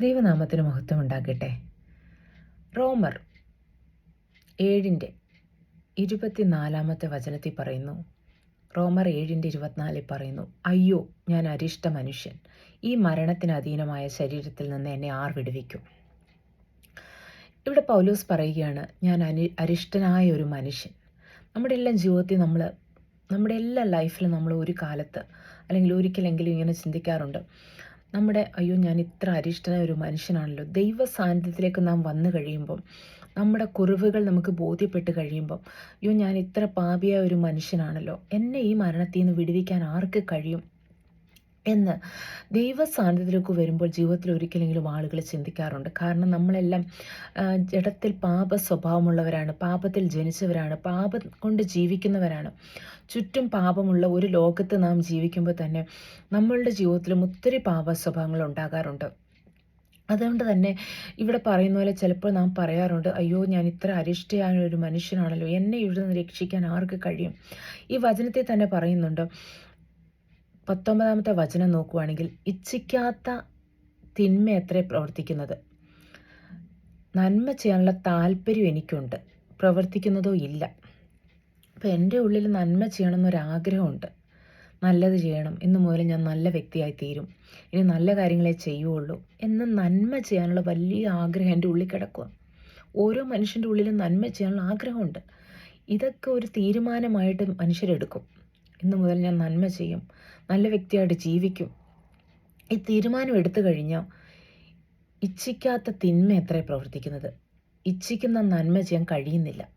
ദൈവനാമത്തിന് മഹത്വം ഉണ്ടാകട്ടെ റോമർ ഏഴിന്റെ ഇരുപത്തിനാലാമത്തെ വചനത്തിൽ പറയുന്നു. റോമർ ഏഴിന്റെ ഇരുപത്തിനാലിൽ പറയുന്നു അയ്യോ ഞാൻ അരിഷ്ട മനുഷ്യൻ. ഈ മരണത്തിന് അധീനമായ ശരീരത്തിൽ നിന്ന് എന്നെ ആർ വിടുവിക്കും? ഇവിടെ പൗലോസ് പറയുകയാണ് ഞാൻ അനി അരിഷ്ടനായ ഒരു മനുഷ്യൻ. നമ്മുടെ എല്ലാം ജീവിതത്തിൽ നമ്മൾ നമ്മുടെ എല്ലാ ലൈഫിലും നമ്മൾ ഒരു കാലത്ത് അല്ലെങ്കിൽ ഒരിക്കലെങ്കിലും ഇങ്ങനെ ചിന്തിക്കാറുണ്ട്. നമ്മുടെ അയ്യോ ഞാൻ ഇത്ര അരിഷ്ടനായ ഒരു മനുഷ്യനാണല്ലോ. ദൈവ സാന്നിധ്യത്തിലേക്ക് നാം വന്നു കഴിയുമ്പം നമ്മുടെ കുറവുകൾ നമുക്ക് ബോധ്യപ്പെട്ട് കഴിയുമ്പം അയ്യോ ഞാൻ ഇത്ര പാപിയായ ഒരു മനുഷ്യനാണല്ലോ. എന്നെ ഈ മരണത്തിൽ നിന്ന് വിടുവിക്കാൻ ആർക്ക് കഴിയും? എന്ന്. ദൈവ വരുമ്പോൾ ജീവിതത്തിൽ ഒരിക്കലെങ്കിലും ആളുകൾ ചിന്തിക്കാറുണ്ട്. കാരണം നമ്മളെല്ലാം ജഡത്തിൽ പാപ സ്വഭാവമുള്ളവരാണ് പാപത്തിൽ ജനിച്ചവരാണ് പാപം കൊണ്ട് ജീവിക്കുന്നവരാണ്. ചുറ്റും പാപമുള്ള ഒരു ലോകത്ത് നാം ജീവിക്കുമ്പോൾ തന്നെ നമ്മളുടെ ജീവിതത്തിലും ഒത്തിരി പാപ സ്വഭാവങ്ങൾ ഉണ്ടാകാറുണ്ട്. അതുകൊണ്ട് തന്നെ ഇവിടെ പറയുന്ന പോലെ ചിലപ്പോൾ നാം പറയാറുണ്ട് അയ്യോ ഞാൻ ഇത്ര അരിഷ്ടയായ ഒരു മനുഷ്യനാണല്ലോ എന്നെ ഇവിടെ നിന്ന് രക്ഷിക്കാൻ ആർക്ക് കഴിയും? ഈ വചനത്തെ തന്നെ പറയുന്നുണ്ട് പത്തൊമ്പതാമത്തെ വചനം നോക്കുവാണെങ്കിൽ ഇച്ഛിക്കാത്ത തിന്മ എത്ര പ്രവർത്തിക്കുന്നത്? നന്മ ചെയ്യാനുള്ള താല്പര്യം എനിക്കുണ്ട്. പ്രവർത്തിക്കുന്നതോ ഇല്ല. അപ്പോൾ എന്റെ ഉള്ളിൽ നന്മ ചെയ്യണമെന്നൊരാഗ്രഹമുണ്ട്. നല്ലത് ചെയ്യണം. ഇന്ന് മുതൽ ഞാൻ നല്ല വ്യക്തിയായി തീരും. ഇനി നല്ല കാര്യങ്ങളെ ചെയ്യുള്ളൂ എന്ന് നന്മ ചെയ്യാനുള്ള വലിയ ആഗ്രഹം എന്റെ ഉള്ളിൽ കിടക്കുക ഓരോ മനുഷ്യന്റെ ഉള്ളിലും നന്മ ചെയ്യാനുള്ള ആഗ്രഹമുണ്ട്. ഇതൊക്കെ ഒരു തീരുമാനമായിട്ട് മനുഷ്യരെടുക്കും. ഇന്ന് മുതൽ ഞാൻ നന്മ ചെയ്യും. നല്ല വ്യക്തിയായിട്ട് ജീവിക്കും. ഈ തീരുമാനം എടുത്തു കഴിഞ്ഞാൽ ഇച്ഛിക്കാത്ത തിന്മ എത്ര പ്രവർത്തിക്കുന്നത്? ഇച്ഛിക്കുന്ന നന്മ ചെയ്യാൻ കഴിയുന്നില്ല.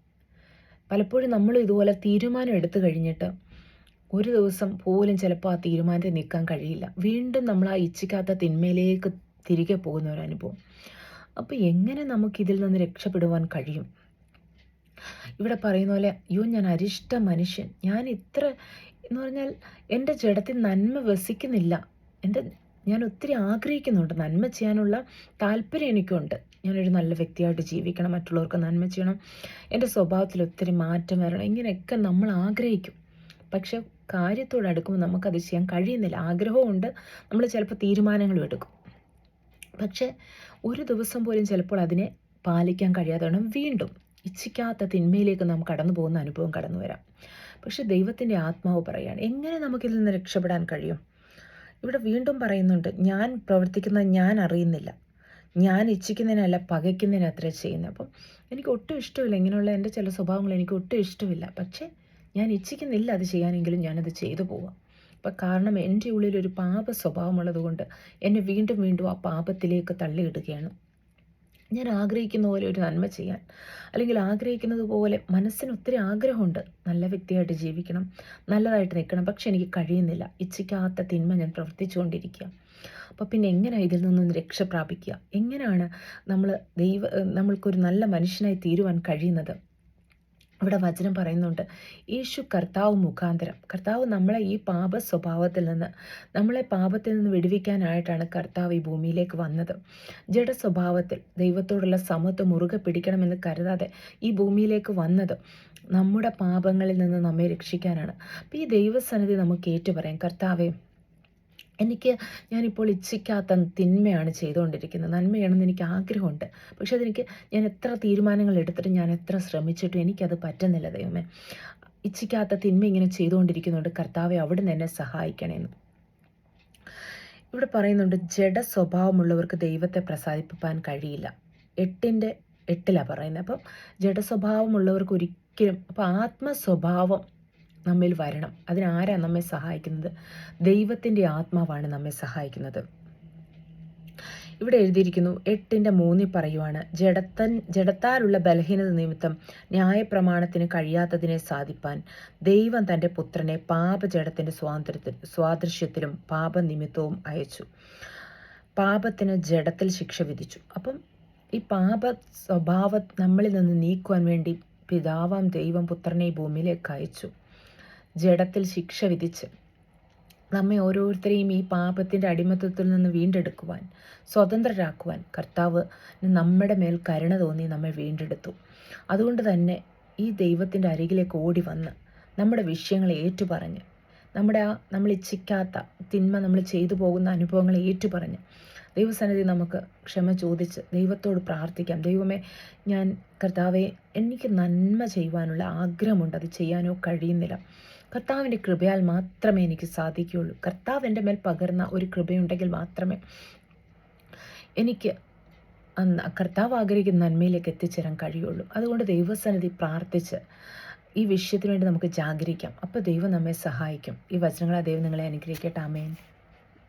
പലപ്പോഴും നമ്മൾ ഇതുപോലെ തീരുമാനം എടുത്തു കഴിഞ്ഞിട്ട് ഒരു ദിവസം പോലും ചിലപ്പോൾ ആ തീരുമാനത്തിൽ നിൽക്കാൻ കഴിയില്ല. വീണ്ടും നമ്മൾ ആ ഇച്ഛിക്കാത്ത തിന്മയിലേക്ക് തിരികെ പോകുന്ന ഒരു അനുഭവം. അപ്പോൾ എങ്ങനെ നമുക്കിതിൽ നിന്ന് രക്ഷപ്പെടുവാൻ കഴിയും? ഇവിടെ പറയുന്ന പോലെ അയ്യോ ഞാൻ അരിഷ്ട മനുഷ്യൻ. ഞാൻ ഇത്ര എന്ന് പറഞ്ഞാൽ എന്റെ ജഡത്തിൽ നന്മ വസിക്കുന്നില്ല. എന്റെ ഞാൻ ഒത്തിരി ആഗ്രഹിക്കുന്നുണ്ട് നന്മ ചെയ്യാനുള്ള താല്പര്യം എനിക്കുണ്ട്. ഞാനൊരു നല്ല വ്യക്തിയായിട്ട് ജീവിക്കണം മറ്റുള്ളവർക്ക് നന്മ ചെയ്യണം എന്റെ സ്വഭാവത്തിൽ ഒത്തിരി മാറ്റം വരണം ഇങ്ങനെയൊക്കെ നമ്മൾ ആഗ്രഹിക്കും. പക്ഷെ കാര്യത്തോട് അടുക്കുമ്പോൾ നമുക്കത് ചെയ്യാൻ കഴിയുന്നില്ല. ആഗ്രഹമുണ്ട് നമ്മൾ ചിലപ്പോൾ തീരുമാനങ്ങളും എടുക്കും. പക്ഷെ ഒരു ദിവസം പോലും ചിലപ്പോൾ അതിനെ പാലിക്കാൻ കഴിയാതെ വീണ്ടും ഇച്ഛിക്കാത്ത തിന്മയിലേക്ക് നാം കടന്നു പോകുന്ന അനുഭവം കടന്നു വരാം പക്ഷെ ദൈവത്തിന്റെ ആത്മാവ് പറയുകയാണ് എങ്ങനെ നമുക്കിതിൽ നിന്ന് രക്ഷപ്പെടാൻ കഴിയും? ഇവിടെ വീണ്ടും പറയുന്നുണ്ട് ഞാൻ പ്രവർത്തിക്കുന്ന ഞാൻ അറിയുന്നില്ല. ഞാൻ ഇച്ഛിക്കുന്നതിനല്ല പകയ്ക്കുന്നതിന് അത്ര ചെയ്യുന്നത്. അപ്പം എനിക്ക് ഒട്ടും ഇഷ്ടമില്ല ഇങ്ങനെയുള്ള എന്റെ ചില സ്വഭാവങ്ങൾ എനിക്ക് ഒട്ടും ഇഷ്ടമില്ല. പക്ഷേ ഞാൻ ഇച്ഛിക്കുന്നില്ല അത് ചെയ്യാനെങ്കിലും ഞാനത് ചെയ്തു പോവാം. അപ്പം കാരണം എന്റെ ഉള്ളിൽ ഒരു പാപ സ്വഭാവമുള്ളത് കൊണ്ട് എന്നെ വീണ്ടും വീണ്ടും ആ പാപത്തിലേക്ക് തള്ളിയിടുകയാണ്. ഞാൻ ആഗ്രഹിക്കുന്ന പോലെ ഒരു നന്മ ചെയ്യാൻ അല്ലെങ്കിൽ ആഗ്രഹിക്കുന്നത് പോലെ മനസ്സിന് ഒത്തിരി ആഗ്രഹമുണ്ട്. നല്ല വ്യക്തിയായിട്ട് ജീവിക്കണം നല്ലതായിട്ട് നിൽക്കണം പക്ഷെ എനിക്ക് കഴിയുന്നില്ല. ഇച്ഛിക്കാത്ത തിന്മ ഞാൻ പ്രവർത്തിച്ചുകൊണ്ടിരിക്കുക. അപ്പോൾ പിന്നെ എങ്ങനെയാണ് ഇതിൽ നിന്നൊന്ന് രക്ഷ പ്രാപിക്കുക? എങ്ങനെയാണ് നമ്മൾ ദൈവ നമ്മൾക്കൊരു നല്ല മനുഷ്യനായി തീരുവാൻ കഴിയുന്നത്? ഇവിടെ വചനം പറയുന്നുണ്ട് യേശു കർത്താവ് മുഖാന്തരം. കർത്താവ് നമ്മളെ ഈ പാപ സ്വഭാവത്തിൽ നിന്ന് നമ്മളെ പാപത്തിൽ നിന്ന് വിടുവിക്കാനായിട്ടാണ് കർത്താവ് ഈ ഭൂമിയിലേക്ക് വന്നത്. ജഡ സ്വഭാവത്തിൽ ദൈവത്തോടുള്ള സമത്വം മുറുകെ പിടിക്കണമെന്ന് കരുതാതെ ഈ ഭൂമിയിലേക്ക് വന്നത് നമ്മുടെ പാപങ്ങളിൽ നിന്ന് നമ്മെ രക്ഷിക്കാനാണ്. അപ്പോൾ ഈ ദൈവസന്നിധി നമുക്ക് ഏറ്റുപറയാം കർത്താവേ എനിക്ക് ഞാനിപ്പോൾ ഇച്ഛിക്കാത്ത തിന്മയാണ് ചെയ്തുകൊണ്ടിരിക്കുന്നത്. നന്മയാണെന്ന് എനിക്ക് ആഗ്രഹമുണ്ട്. പക്ഷെ അതെനിക്ക് ഞാൻ എത്ര തീരുമാനങ്ങൾ എടുത്തിട്ട് ഞാൻ എത്ര ശ്രമിച്ചിട്ടും എനിക്കത് പറ്റുന്നില്ല ദൈവമേ. ഇച്ഛിക്കാത്ത തിന്മ ഇങ്ങനെ ചെയ്തുകൊണ്ടിരിക്കുന്നുണ്ട്. കർത്താവെ അവിടെ നിന്ന് എന്നെ സഹായിക്കണേന്ന്. ഇവിടെ പറയുന്നുണ്ട് ജഡ സ്വഭാവമുള്ളവർക്ക് ദൈവത്തെ പ്രസാദിപ്പിക്കാൻ കഴിയില്ല. എട്ടിന്റെ എട്ടിലാണ് പറയുന്നത്. അപ്പം ജഡ സ്വഭാവമുള്ളവർക്ക് ഒരിക്കലും അപ്പോൾ ആത്മസ്വഭാവം നമ്മിൽ വരണം. അതിനാരാ നമ്മെ സഹായിക്കുന്നത്? ദൈവത്തിന്റെ ആത്മാവാണ് നമ്മെ സഹായിക്കുന്നത്. ഇവിടെ എഴുതിയിരിക്കുന്നു എട്ടിന്റെ മൂന്നിൽ പറയുവാണ് ജഡത്തൻ ജഡത്താലുള്ള ബലഹീനത നിമിത്തം ന്യായപ്രമാണത്തിന് കഴിയാത്തതിനെ സാധിപ്പാൻ ദൈവം തന്റെ പുത്രനെ പാപജഡത്തിന്റെ സ്വാതന്ത്ര്യത്തിൽ സ്വാദൃശ്യത്തിലും പാപനിമിത്തവും അയച്ചു. പാപത്തിന് ജഡത്തിൽ ശിക്ഷ വിധിച്ചു. അപ്പം ഈ പാപ സ്വഭാവം നമ്മളിൽ നിന്ന് നീക്കുവാൻ വേണ്ടി പിതാവാം ദൈവം പുത്രനെ ഭൂമിയിലേക്ക് അയച്ചു. ജഡത്തിൽ ശിക്ഷ വിധിച്ച്. നമ്മെ ഓരോരുത്തരെയും ഈ പാപത്തിന്റെ അടിമത്വത്തിൽ നിന്ന് വീണ്ടെടുക്കുവാൻ സ്വതന്ത്രരാക്കുവാൻ കർത്താവ് നമ്മുടെ മേൽ കരുണ തോന്നി നമ്മെ വീണ്ടെടുത്തു. അതുകൊണ്ട് തന്നെ ഈ ദൈവത്തിന്റെ അരികിലേക്ക് ഓടി വന്ന് നമ്മുടെ വിഷയങ്ങളെ ഏറ്റുപറഞ്ഞ് നമ്മുടെ ആ നമ്മൾ ഇച്ഛിക്കാത്ത തിന്മ നമ്മൾ ചെയ്തു പോകുന്ന അനുഭവങ്ങളെ ഏറ്റുപറഞ്ഞ് ദൈവസന്നിധി നമുക്ക് ക്ഷമ ചോദിച്ച് ദൈവത്തോട് പ്രാർത്ഥിക്കാം. ദൈവമേ ഞാൻ കർത്താവെ എനിക്ക് നന്മ ചെയ്യുവാനുള്ള ആഗ്രഹമുണ്ട്. അത് ചെയ്യാനോ കഴിയുന്നില്ല. കർത്താവിന്റെ കൃപയാൽ മാത്രമേ എനിക്ക് സാധിക്കുകയുള്ളൂ. കർത്താവ് എന്റെ മേൽ പകർന്ന ഒരു കൃപയുണ്ടെങ്കിൽ മാത്രമേ എനിക്ക് കർത്താവ് ആഗ്രഹിക്കുന്ന നന്മയിലേക്ക് എത്തിച്ചേരാൻ കഴിയുള്ളൂ. അതുകൊണ്ട് ദൈവസന്നിധി പ്രാർത്ഥിച്ച് ഈ വിഷയത്തിന് വേണ്ടി നമുക്ക് ജാഗരിക്കാം അപ്പോൾ ദൈവം നമ്മെ സഹായിക്കും. ഈ വചനങ്ങളെ ദൈവം നിങ്ങളെ അനുഗ്രഹിക്കട്ടെ. ആമേൻ.